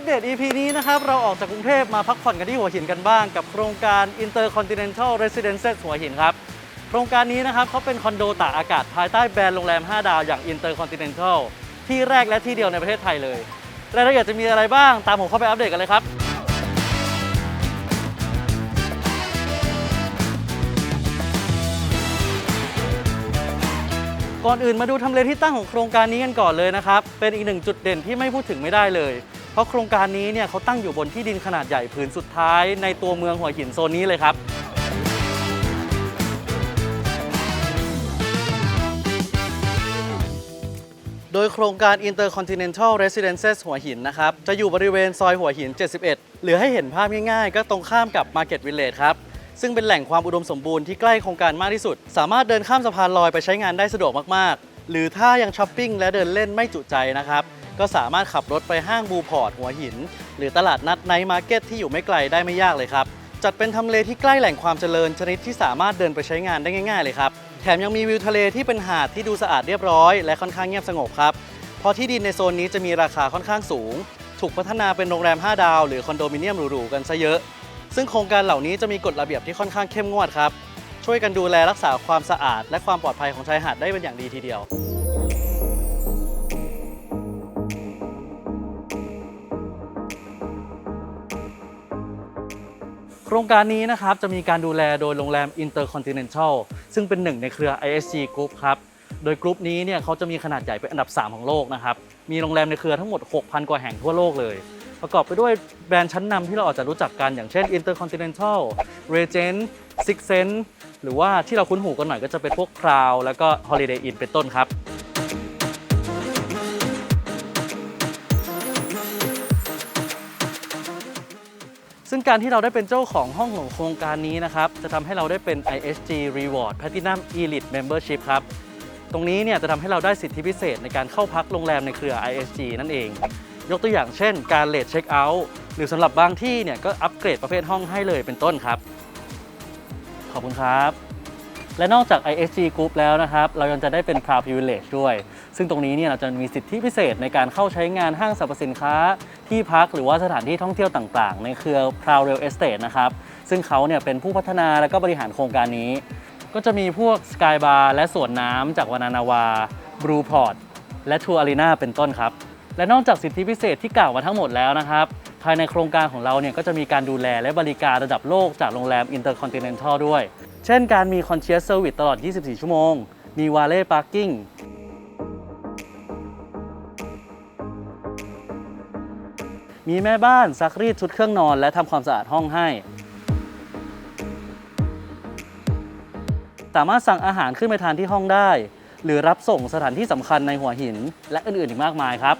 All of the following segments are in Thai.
อัปเดต EP นี้นะครับ เราออกจากกรุงเทพมาพักผ่อนกันที่หัวหินกันบ้าง กับโครงการ Intercontinental Residences หัวหินครับ โครงการนี้นะครับเขาเป็นคอนโดตากอากาศภายใต้แบรนด์โรงแรม 5 ดาวอย่าง Intercontinental ที่แรกและที่เดียวในประเทศไทยเลยรายละเอียดจะมีอะไรบ้างตามผมเข้าไปอัปเดตกันเลยครับก่อนอื่นมาดูทำเลที่ตั้งของโครงการนี้กันก่อนเลยนะครับ เป็นอีกหนึ่งจุดเด่นที่ไม่พูดถึงไม่ได้เลย เพราะโครงการนี้เนี่ยเขาตั้งอยู่บนที่ดินขนาดใหญ่ผืนสุดท้ายในตัวเมืองหัวหินโซนนี้เลยครับ โดยโครงการ Intercontinental Residences หัวหินนะครับ จะอยู่บริเวณซอยหัวหิน 71เหลือให้เห็นภาพง่ายๆ ก็ตรงข้ามกับ Market Village ครับซึ่งเป็นแหล่งความอุดมสมบูรณ์ที่ใกล้โครงการมากที่สุด สามารถเดินข้ามสะพานลอยไปใช้งานได้สะดวกมากๆ หรือถ้ายังช้อปปิ้งและเดินเล่นไม่จุใจนะครับ ก็สามารถขับรถไปห้างบูพอร์ตหัวหิน หรือตลาดนัดไนท์มาร์เก็ตที่อยู่ไม่ไกลได้ไม่ยากเลยครับ จัดเป็นทำเลที่ใกล้แหล่งความเจริญชนิดที่สามารถเดินไปใช้งานได้ง่ายๆเลยครับ แถมยังมีวิวทะเลที่เป็นหาดที่ดูสะอาดเรียบร้อย และค่อนข้างเงียบสงบครับ เพราะที่ดินในโซนนี้จะมีราคาค่อนข้างสูง ถูกพัฒนาเป็นโรงแรม 5 ดาว หรือคอนโดมิเนียมหรูๆกันซะเยอะ ซึ่งโครงการเหล่านี้จะมีกฎระเบียบที่ค่อนข้างเข้มงวดครับ ช่วยกันดูแลรักษาความสะอาด และความปลอดภัยของชายหาดได้เป็นอย่างดีทีเดียว ครงการนี้นะครับจะมีการดูแลโดยโรงแรม Intercontinental ซึ่งเป็นหนึ่งในเครือ ISG Group ครับ โดยกรุ๊ปนี้เนี่ยเขาจะมีขนาดใหญ่เป็นอันดับ 3 ของโลกนะครับ มีโรงแรมในเครือทั้งหมด 6,000 กว่าแห่งทั่วโลกเลย ประกอบไปด้วยแบรนด์ชั้นนำที่เราอาจจะรู้จักกันอย่างเช่น Intercontinental Regent Six Sense หรือว่าที่เราคุ้นหูกันหน่อยก็จะเป็นพวก Crown แล้วก็ Holiday Inn เป็นต้นครับ ซึ่งการที่เราได้เป็นเจ้าของห้องของโครงการนี้นะครับ จะทำให้เราได้เป็น ISG Reward Platinum Elite Membership ครับ ตรงนี้เนี่ยจะทำให้เราได้สิทธิพิเศษในการเข้าพักโรงแรมในเครือ ISG นั่นเอง ยกตัวอย่างเช่น การเลทเช็คเอาท์หรือสำหรับบางที่เนี่ยก็อัปเกรดประเภทห้องให้เลยเป็นต้นครับ ขอบคุณครับ และนอกจาก ISG Group แล้วนะครับ เรายังจะได้เป็น Proud Privilege ด้วย ซึ่งตรงนี้เนี่ยเราจะมีสิทธิพิเศษในการเข้าใช้งานห้างสรรพสินค้า ที่พักหรือว่าสถานที่ท่องเที่ยวต่างๆ ในเครือ Proud Real Estate นะครับซึ่งเขาเนี่ยเป็นผู้พัฒนาและก็บริหารโครงการนี้ ก็จะมีพวก Sky Bar และสวนน้ำจากวานานาวา Blue Port และ Tour Arena เป็นต้นครับ และนอกจากสิทธิพิเศษที่กล่าวมาทั้งหมดแล้วนะครับ ภายในโครงการของเราเนี่ยก็จะมีการดูแลและบริการระดับโลกจากโรงแรม Intercontinental ด้วย เช่นการมี Concierge Service ตลอด 24 ชั่วโมง มี Valet Parking มีแม่บ้านซักรีดชุดเครื่องนอน และทำความสะอาดห้องให้ สามารถสั่งอาหารขึ้นไปทานที่ห้องได้ หรือรับส่งสถานที่สำคัญในหัวหิน และอื่นๆอีกมากมายครับ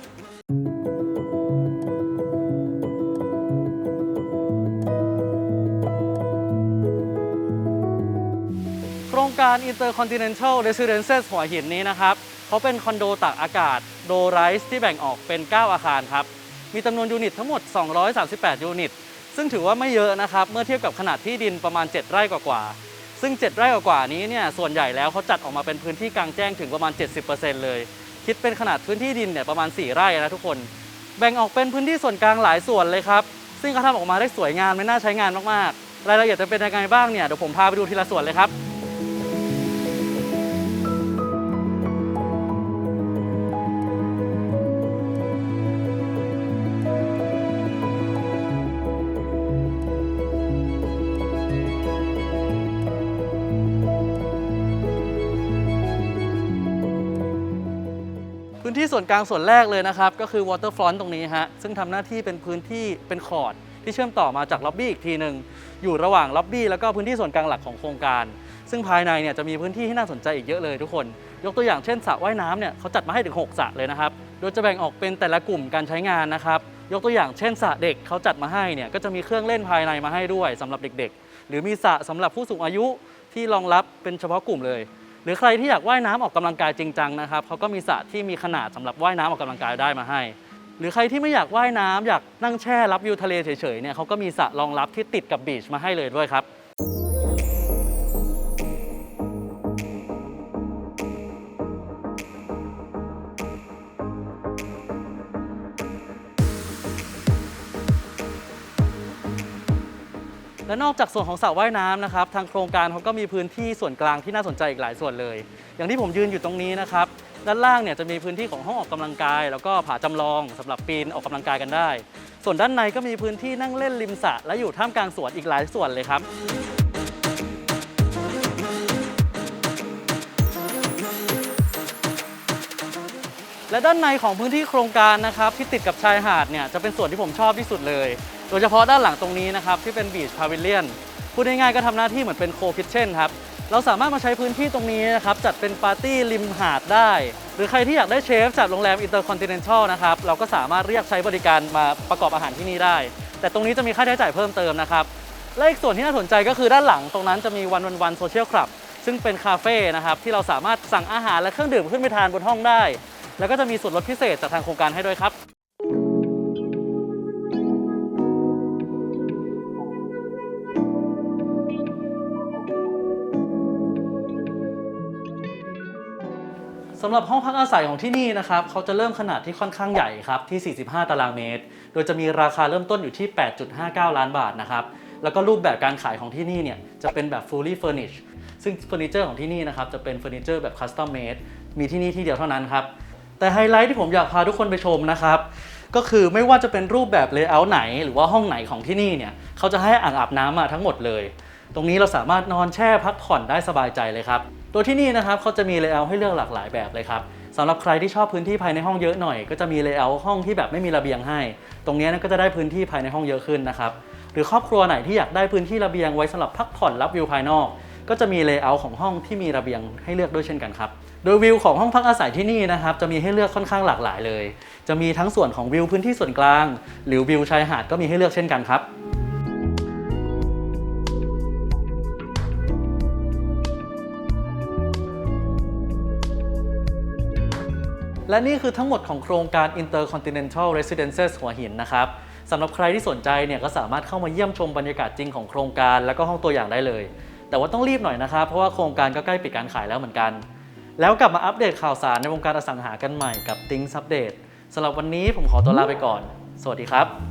โครงการ Intercontinental Residences หัวหินนี้นะครับ เขาเป็นคอนโดตากอากาศโดไรส์ที่แบ่งออกเป็น 9 อาคารครับ มีจำนวนยูนิตทั้งหมด 238 ยูนิต ซึ่งถือว่าไม่เยอะนะครับ เมื่อเทียบกับขนาดที่ดินประมาณ 7 ไร่กว่าๆ ซึ่ง 7 ไร่กว่าๆ นี้เนี่ย ส่วนใหญ่แล้วเขาจัดออกมาเป็นพื้นที่กลางแจ้งถึงประมาณ 70%เลย คิดเป็นขนาดพื้นที่ดินเนี่ยประมาณ 4 ไร่นะทุกคน แบ่งออกเป็นพื้นที่ส่วนกลางหลายส่วนเลยครับ ซึ่งเขาทำออกมาได้สวยงามไม่น่าใช้งานมากๆ รายละเอียดจะเป็นยังไงบ้างเนี่ย เดี๋ยวผมพาไปดูทีละส่วนเลยครับ พื้นที่ส่วนกลางส่วนแรกเลยนะครับ ก็คือ Waterfront ตรงนี้ฮะ ซึ่งทำหน้าที่เป็นพื้นที่เป็นคอร์ดที่เชื่อมต่อมาจากล็อบบี้อีกทีหนึ่งอยู่ระหว่างล็อบบี้แล้วก็พื้นที่ส่วนกลางหลักของโครงการ ซึ่งภายในเนี่ยจะมีพื้นที่ที่น่าสนใจอีกเยอะเลยทุกคน ยกตัวอย่างเช่นสระว่ายน้ำเนี่ยเขาจัดมาให้ถึง 6สระเลยนะครับ โดยจะแบ่งออกเป็นแต่ละกลุ่มการใช้งานนะครับ ยกตัวอย่างเช่นสระเด็กเขาจัดมาให้เนี่ยก็จะมีเครื่องเล่นภายในมาให้ด้วยสำหรับเด็ก ๆ หรือมีสระสำหรับผู้สูงอายุที่รองรับเป็นเฉพาะกลุ่มเลย หรือใครที่อยากว่ายน้ำออกกำลังกายจริงจังนะครับเขาก็มีสระที่มีขนาดสำหรับว่ายน้ำออกกำลังกายได้มาให้ หรือใครที่ไม่อยากว่ายน้ำอยากนั่งแช่รับวิวทะเลเฉยๆเนี่ยเขาก็มีสระรองรับที่ติดกับบีชมาให้เลยด้วยครับ และนอกจากส่วนของสระว่ายน้ำนะครับ ทางโครงการเขาก็มีพื้นที่ส่วนกลางที่น่าสนใจอีกหลายส่วนเลย อย่างที่ผมยืนอยู่ตรงนี้นะครับ ด้านล่างเนี่ยจะมีพื้นที่ของห้องออกกำลังกาย แล้วก็ผาจำลองสำหรับปีนออกกำลังกายกันได้ ส่วนด้านในก็มีพื้นที่นั่งเล่นริมสระและอยู่ท่ามกลางสวนอีกหลายส่วนเลยครับและด้านในของพื้นที่โครงการนะครับที่ติดกับชายหาดเนี่ยจะเป็นส่วนที่ผมชอบที่สุดเลย โดยเฉพาะด้านหลังตรงนี้นะครับที่เป็นบีชพาวิเลียนพูดง่ายๆก็ทำหน้าที่เหมือนเป็นโคคิทเช่นครับเราสามารถมาใช้พื้นที่ตรงนี้นะครับจัดเป็นปาร์ตี้ริมหาดได้ หรือใครที่อยากได้เชฟจากโรงแรมอินเตอร์คอนติเนนทัลนะครับเราก็สามารถเรียกใช้บริการมาประกอบอาหารที่นี่ได้ แต่ตรงนี้จะมีค่าใช้จ่ายเพิ่มเติมนะครับและอีกส่วนที่น่าสนใจก็คือด้านหลังตรงนั้นจะมีวันวันวันโซเชียลคลับซึ่งเป็นคาเฟ่นะครับที่เราสามารถสั่งอาหารและเครื่องดื่มขึ้นไปทานบนห้องได้ แล้วก็จะมีส่วนลดพิเศษจากทางโครงการให้ด้วยครับ สำหรับห้องพักอาศัยของที่นี่นะครับเขาจะเริ่มขนาดที่ค่อนข้างใหญ่ครับที่ 45 ตารางเมตร โดยจะมีราคาเริ่มต้นอยู่ที่ 8.59 ล้านบาทนะครับแล้วก็รูปแบบการขายของที่นี่เนี่ยจะเป็นแบบ fully furnished ซึ่งเฟอร์นิเจอร์ของที่นี่นะครับจะเป็นเฟอร์นิเจอร์แบบ custom made มีที่นี่ที่เดียวเท่านั้นครับแต่ไฮไลท์ที่ผมอยากพาทุกคนไปชมนะครับก็คือไม่ว่าจะเป็นรูปแบบเลเยอร์ไหน หรือว่าห้องไหนของที่นี่เนี่ยเขาจะให้อ่างอาบน้ำมาทั้งหมดเลย ตรงนี้เราสามารถนอนแช่พักผ่อนได้สบายใจเลยครับตัวที่นี่นะครับเขาจะมีเลเยอร์ให้เลือกหลากหลายแบบเลยครับสำหรับใครที่ชอบพื้นที่ภายในห้องเยอะหน่อย ก็จะมีเลเยอร์ห้องที่แบบไม่มีระเบียงให้ ตรงนี้ก็จะได้พื้นที่ภายในห้องเยอะขึ้นนะครับหรือครอบครัวไหนที่อยากได้พื้นที่ระเบียงไว้สำหรับพักผ่อนรับวิวภายนอก ก็จะมีเลเยอร์ของห้องที่มีระเบียงให้เลือกด้วยเช่นกันครับโดยวิวของห้องพักอาศัยที่นี่นะครับจะมีให้เลือกค่อนข้างหลากหลายเลย จะมีทั้งส่วนของวิวพื้นที่ส่วนกลาง หรือวิวชายหาดก็มีให้เลือกเช่นกันครับ และนี่คือทั้งหมดของโครงการ Intercontinental Residences หัวหินนะครับสำหรับใครที่สนใจเนี่ยก็สามารถเข้ามาเยี่ยมชมบรรยากาศจริงของโครงการแล้วก็ห้องตัวอย่างได้เลย แต่ว่าต้องรีบหน่อยนะครับ เพราะว่าโครงการก็ใกล้ปิดการขายแล้วเหมือนกัน แล้วกลับมาอัปเดตข่าวสารในวงการอสังหากันใหม่กับ Things Update สำหรับวันนี้ผมขอตัวลาไปก่อน สวัสดีครับ